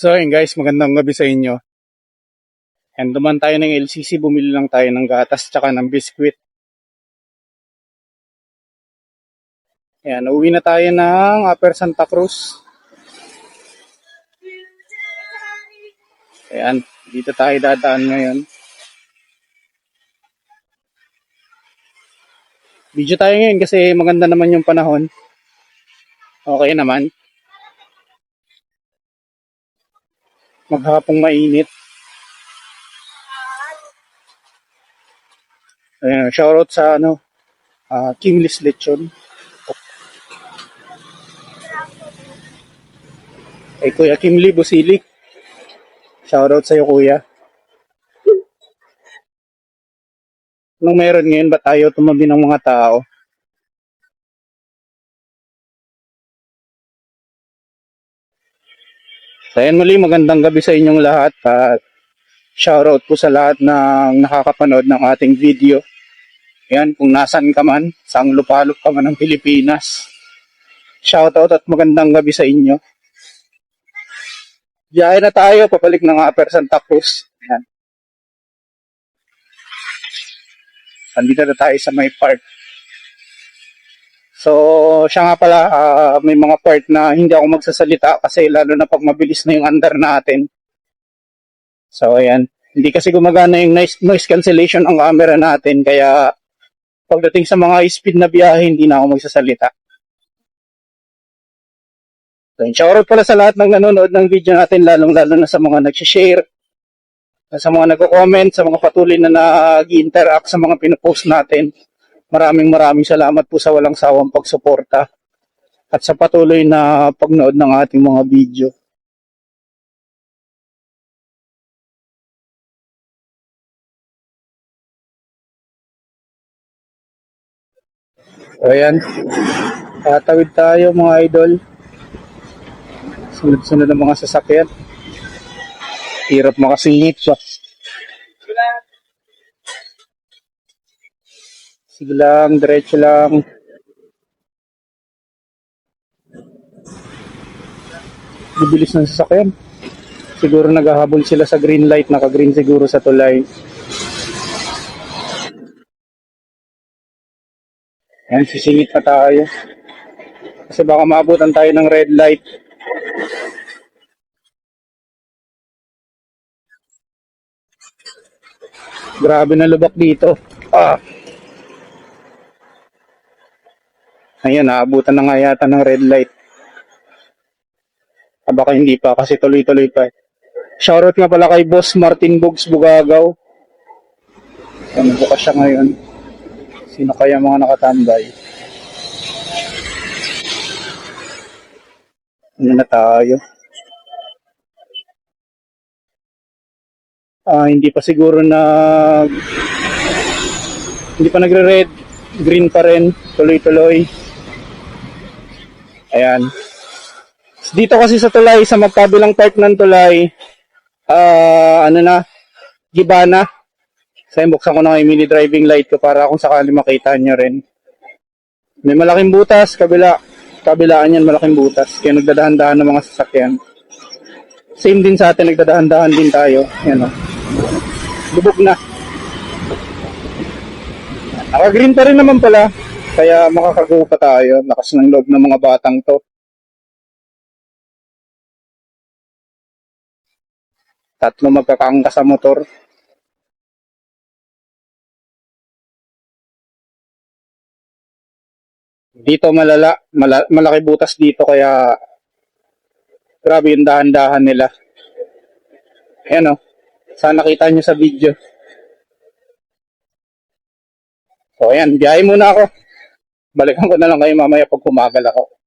So ayun guys, magandang gabi sa inyo. And duman tayo ng LCC, bumili lang tayo ng gatas tsaka ng biskwit. Ayan, uwi na tayo ng Upper Santa Cruz. Ayan, dito tayo dadaan ngayon. Video tayo ngayon kasi maganda naman yung panahon. Okay naman. Maghapong mainit. Ayan, shoutout sa ano, ah, Kimlis Lechon. Kay Kuya Kimli Busilik. Shoutout sa'yo Kuya. Anong meron ngayon? Ba't tayo tumabi ng mga tao? So ayan muli, magandang gabi sa inyong lahat at shoutout po sa lahat ng nakakapanood ng ating video. Ayan, kung nasan ka man, saang lupalop ka man ng Pilipinas. Shoutout at magandang gabi sa inyo. Biyahe na tayo, papalik ng Upper Santa Cruz. Ayan. Andito na tayo sa may park. So, siya nga pala, ah, may mga part na hindi ako magsasalita kasi lalo na pag mabilis na yung under natin. So, ayan. Hindi kasi gumagana yung noise, noise cancellation ang camera natin kaya pagdating sa mga speed na biyahe, hindi na ako magsasalita. So, shoutout pala sa lahat ng nanonood ng video natin, lalong-lalo na sa mga nag-share, sa mga nagko-comment, sa mga patuloy na nag-interact sa mga pinopost natin. Maraming maraming salamat po sa walang sawang pagsuporta at sa patuloy na pagnood ng ating mga video. So, ayan. Tatawid tayo mga idol. Sunod-sunod ang mga sasakyan. Hirap makasingit pa. Sige lang, diretso lang. Bibilis ng sasakyan. Siguro naghahabol sila sa green light, naka-green siguro sa tulay. Ayan, sisingit pa tayo. Kasi baka maabutan tayo ng red light. Grabe na lubak dito. Ah. Ayan, naabutan na nga yata ng red light. Ah, baka hindi pa kasi tuloy-tuloy pa. Shoutout nga pala kay Boss Martin Bugs Bugagaw. Ano bukas siya ngayon? Sino kaya mga nakatambay? Ano na tayo? Ah, hindi pa siguro nag hindi pa nagre-red, green pa rin, tuloy-tuloy. Ayan. Dito kasi sa tulay, sa magkabilang part ng tulay, ah, ano na, gibana. Sa buksan ko na yung mini driving light ko para kung sakali makita nyo rin. May malaking butas, kabila, kabilaan yan, malaking butas. Kaya nagdadahan-dahan ng mga sasakyan. Same din sa atin, nagdadahan-dahan din tayo. Yan o. Lubog na. Naka-green pa rin naman pala. Kaya makakago pa tayo. Lakas ng loob ng mga batang to. Tatlo magkakaangka sa motor. Dito malala, mala, malaki butas dito kaya grabe yung dahan-dahan nila. Ayan o. Sana nakita nyo sa video. So ayan, biyahe muna ako. Balikan ko na lang kayo mamaya pag kumagal ako.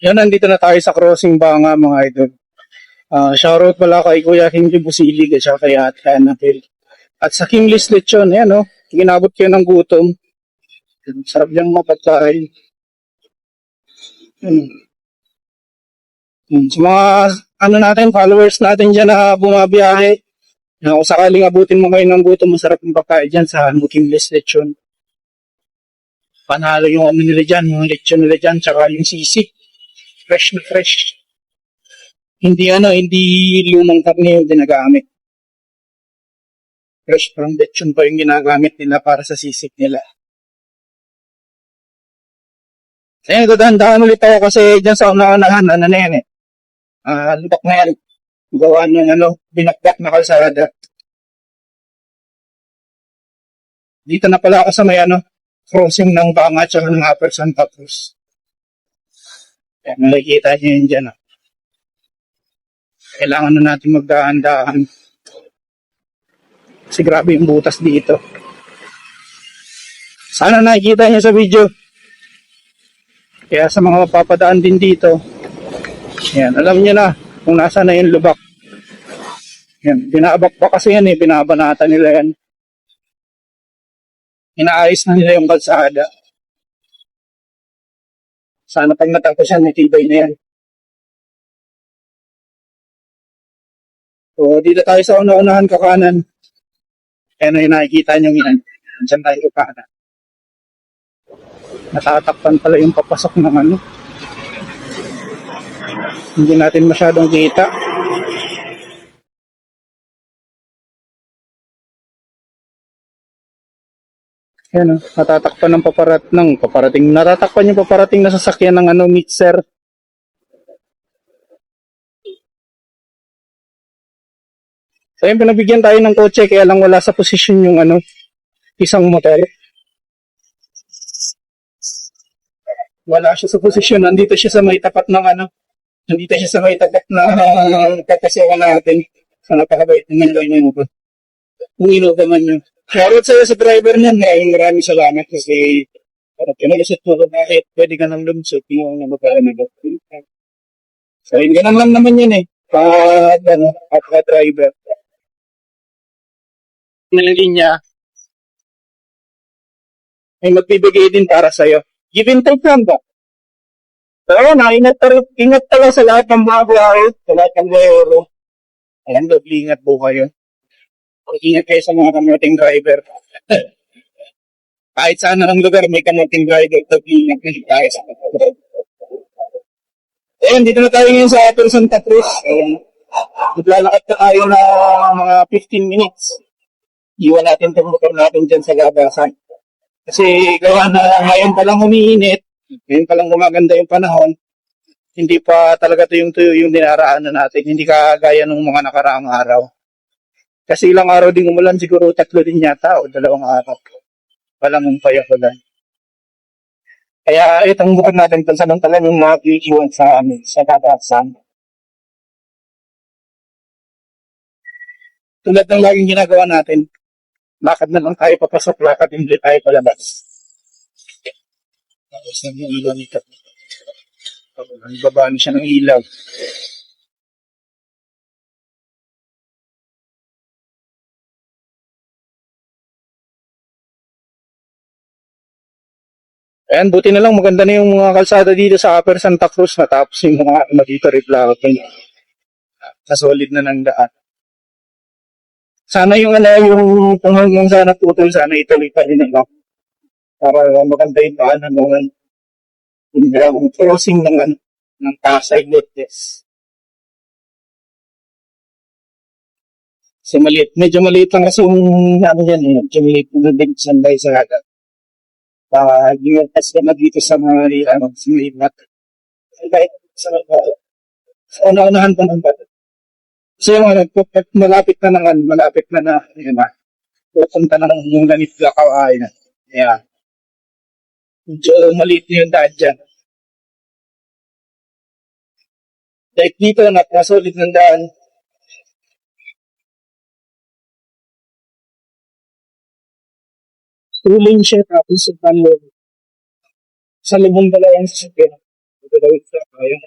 Yan, nandito na tayo sa crossing banga mga idol. Ah, shoutout pala kay Kuya King Busilig at kay Ate Annabel. At sa King List Lechon, ayan o, ginabot kayo ng gutom. Sarap niyang mapagkain. Hmm. Hmm. Sa mga ano natin, followers natin dyan na bumabiyahe, na kung sakaling abutin mo kayo ng gutom, masarap yung pagkain dyan sa ano, King List Lechon. Panalo yung ano nila dyan, yung lechon nila dyan, tsaka yung sisig. Fresh na fresh. Hindi ano, hindi lumang karne yung ginagamit. Fresh from lechon pa yung ginagamit nila para sa sisig nila. Ayun, dadaan ulit ako kasi dyan sa una-unahan, ano na yan eh. Ah, lubak na yan. Gawa ng ano, binakbak na kalsada. Dito na pala ako sa may ano, crossing ng Banga at ng Upper Santa Cruz. Ayan, nakikita niyo yun dyan. ah. Kailangan na natin magdahan-dahan. Kasi grabe yung butas dito. Sana nakikita niyo sa video. Kaya sa mga mapapadaan din dito, yan, alam niyo na kung nasa na yung lubak. Yan, binabak pa kasi yan eh, binabanata nila yan. Inaayos na nila yung kalsada. Sana pag natapos yan, may na yan. So, dito tayo sa una-unahan kakanan. Ayan na yung nakikita nyo yan. Diyan tayo kakanan. Natatakpan pala yung papasok ng ano. Hindi natin masyadong kita. Ayan o, natatakpan ng paparat ng paparating, natatakpan yung paparating na sasakyan ng ano, mixer. So yun, pinabigyan tayo ng kotse kaya lang wala sa posisyon yung ano, isang motor. Wala siya sa posisyon, nandito siya sa may tapat ng ano, nandito siya sa may tapat na uh, kakasiyawan natin. So napakabait naman lang yung. Kung inuga man yun. Shoutout sa'yo sa driver niyan, eh, maraming salamat kasi para pinagasot mo ko bakit pwede ka nang lumsot yung namagkaan na So yun, ganun lang naman yun eh. Pag, ano, pagka driver. Ng linya, may magbibigay din para sa'yo. Give and take lang ba? Pero na, ingat, ingat talaga sa lahat ng mga biyahe, sa lahat ng biyahero. Ayan, doble ingat po kayo. Ingat kayo sa mga kamuting driver. Kahit saan na lugar, may kamuting driver, doble ingat kayo tayo sa. Ayan, dito na tayo ngayon sa Santa Cruz. Ayan. Maglalakad na tayo na mga 15 minutes. Iwan natin itong motor natin dyan sa labasan. Kasi gawa na ngayon pa lang umiinit, ngayon pa lang gumaganda yung panahon, hindi pa talaga tuyong tuyo yung dinaraanan natin, hindi kagaya ng mga nakaraang araw. Kasi ilang araw din umulan, siguro tatlo din yata o dalawang araw. Walang umpay ako lang. Kaya itong bukod natin kung saan talaga yung mga iiwan sa amin, sa katasan. Tulad ng laging ginagawa natin, lakad na lang tayo papasok, lakad hindi tayo palabas. Tapos na yung ilaw nito. Ang baba na siya ng ilaw. Ayan, buti na lang maganda na yung mga kalsada dito sa Upper Santa Cruz natapos yung mga ano dito replacement. Sa solid na ng daan. Sana yung ano, yung kung hanggang sana tutol, sana ituloy pa rin ano. Para maganda yung daan ano, yung, yung crossing ng ano, ng Pasay Lotes. Kasi maliit, medyo maliit lang kasi yung ano yan eh, medyo maliit na din sa hagat. Uh, yung test na dito sa mga ano, sa mga ibat. Kahit sa mga sa una-unahan pa ng bato. So yung ano, malapit na ano, malapit na na, yun na, pupunta na ng yung lanit na. Yeah. Medyo maliit na yung daan dyan. Like dito, nakasolid ng daan. Lane siya, tapos sa panlo. Sa lubong dalawang sasakyan. Dalawin sa ayun.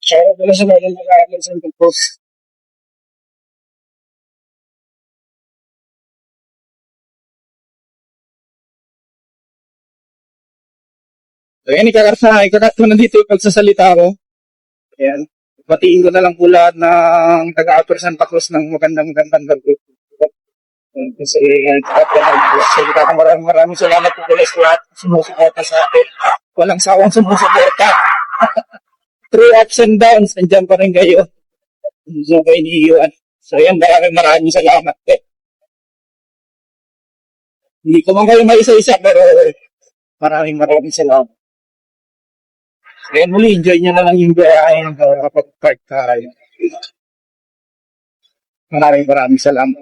Shoutout pala sa mga nag-aaral sa post. So, yan, ikakat na, ikakat ko na dito yung pagsasalita ko. Ayan. Batiin ko na lang po lahat ng taga-Upper Santa Cruz ng magandang magandang gabi. Kasi, salita ko maraming maraming salamat po pala sa lahat. Sumusuporta sa atin. Walang sawang sumusuporta. Through ups and downs, nandiyan pa rin kayo. Hindi ko iniiwan. So, yan, maraming maraming salamat. Eh. Hindi ko man kayo maisa-isa, pero maraming maraming salamat. Kaya muli, enjoy nyo na lang yung biyahe kapag park tayo. Maraming maraming salamat.